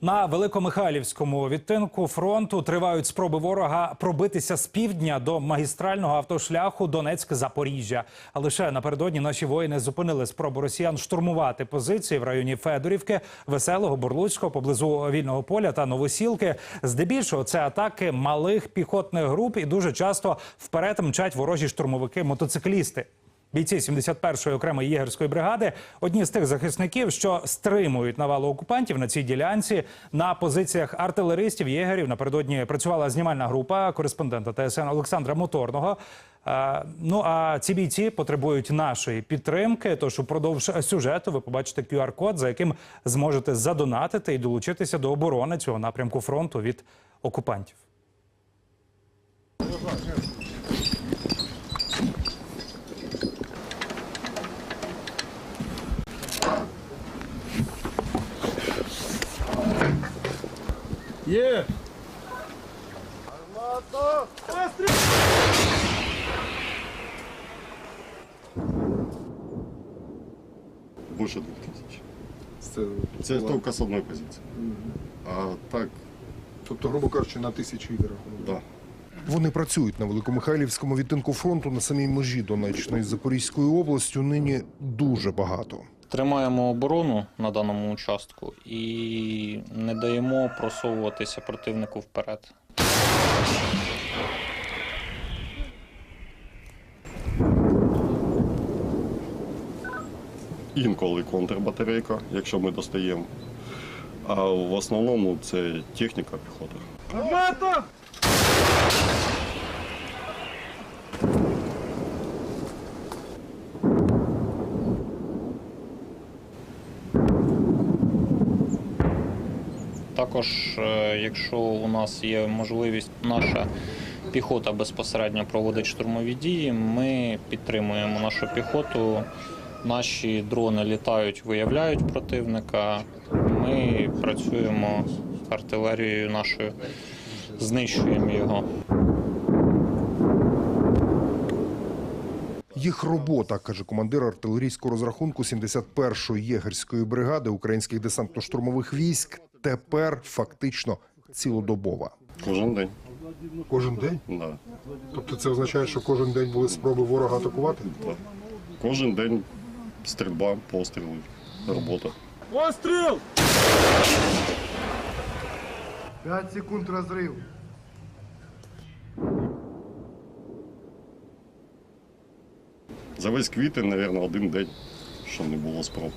На великомихайлівському відтинку фронту тривають спроби ворога пробитися з півдня до магістрального автошляху Донецьк-Запоріжжя. А лише напередодні наші воїни зупинили спробу росіян штурмувати позиції в районі Федорівки, Веселого, Бурлуцького, поблизу вільного поля та Новосілки. Здебільшого це атаки малих піхотних груп, і дуже часто вперед мчать ворожі штурмовики-мотоциклісти. Бійці 71-ї окремої єгерської бригади одні з тих захисників, що стримують навалу окупантів на цій ділянці на позиціях артилеристів єгерів. Напередодні працювала знімальна група кореспондента ТСН Олександра Моторного. Е, Ну а ці бійці потребують нашої підтримки. Тож упродовж сюжету ви побачите QR-код, за яким зможете задонатити і долучитися до оборони цього напрямку фронту від окупантів. Є! Больше двух тисяч. Це, Це тільки з одної позиції. А так, тобто, грубо кажучи, на тисячу ігор. да. Вони працюють на Великомихайлівському відтинку фронту на самій межі Донеччини з Запорізькою областю. Нині дуже багато. Тримаємо оборону на даному участку і не даємо просовуватися противнику вперед. інколи контрбатарейка, якщо ми достаємо. А в основному це техніка піхота. Також, е, якщо у нас є можливість, наша піхота безпосередньо проводить штурмові дії, ми підтримуємо нашу піхоту. Наші дрони літають, виявляють противника. Ми працюємо артилерією нашою, знищуємо його. Їх робота, каже командир артилерійського розрахунку 71-ї єгерської бригади українських десантно-штурмових військ, тепер фактично цілодобова. Кожен день. Кожен день? Да. Тобто це означає, що кожен день були спроби ворога атакувати? Да. Кожен день стрільба, постріли, робота. 5 секунд розрив. За весь квітень, мабуть, один день, що не було спроб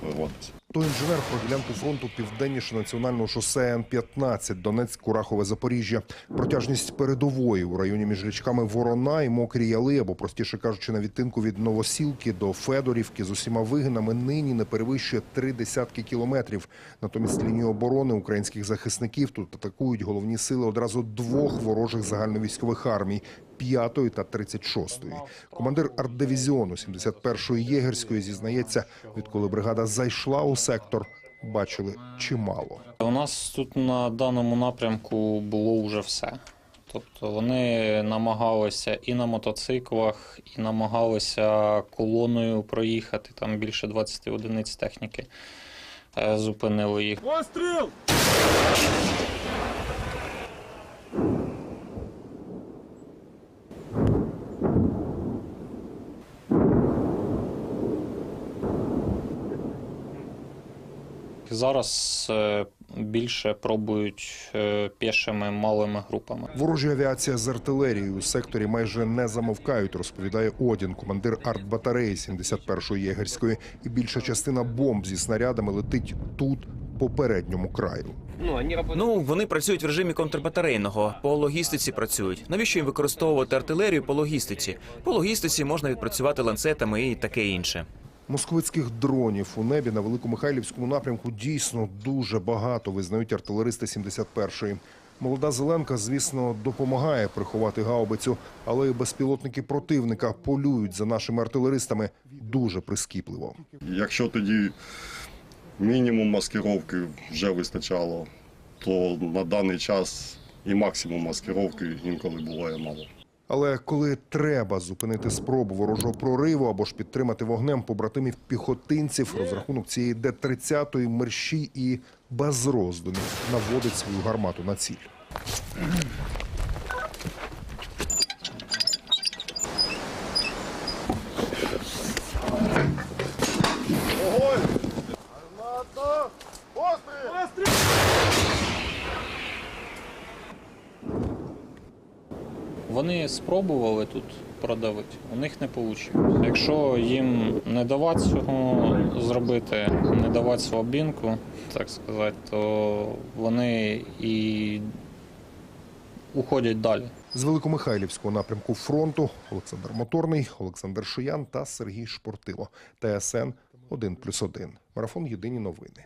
прорватися. То інженер про ділянку фронту південніше національного шосе Н-15 Донецьк, Курахове, Запоріжжя. Протяжність передової у районі між річками Ворона і Мокрі Яли, або простіше кажучи, на відтинку від Новосілки до Федорівки з усіма вигинами нині не перевищує три десятки кілометрів. Натомість лінію оборони українських захисників тут атакують головні сили одразу двох ворожих загальновійськових армій. 5-ї та 36-ї. Командир артдивізіону 71-ї єгерської зізнається, відколи бригада зайшла у сектор, бачили чимало. У нас тут на даному напрямку було вже все. Тобто вони намагалися і на мотоциклах, і намагалися колоною проїхати. Там більше 20 одиниць техніки. Е, Зупинили їх. Зараз е, більше пробують е, пішими малими групами. Ворожа авіація з артилерією у секторі майже не замовкають, розповідає Одін, командир артбатареї 71-ї єгерської. І більша частина бомб зі снарядами летить тут, по передньому краю. Ну, вони працюють в режимі контрбатарейного. По логістиці працюють. Навіщо їм використовувати артилерію по логістиці? По логістиці можна відпрацювати ланцетами і таке інше. Московицьких дронів у небі на Великомихайлівському напрямку дійсно дуже багато, визнають артилеристи 71-ї. Молода Зеленка, звісно, допомагає приховати гаубицю, але і безпілотники противника полюють за нашими артилеристами дуже прискіпливо. Якщо тоді мінімум маскировки вже вистачало, то на даний час і максимум маскировки інколи буває мало. Але коли треба зупинити спробу ворожого прориву або ж підтримати вогнем побратимів піхотинців, розрахунок цієї Д-30 мерщій і без роздумів наводить свою гармату на ціль. Вони спробували тут продавити, у них не вийшло. Якщо їм не давати цього зробити, не давати слабінку, так сказати, то вони і уходять далі. З Великомихайлівського напрямку фронту Олександр Моторний, Олександр Шиян та Сергій Шпортило. ТСН 1+,1. Марафон Єдині новини.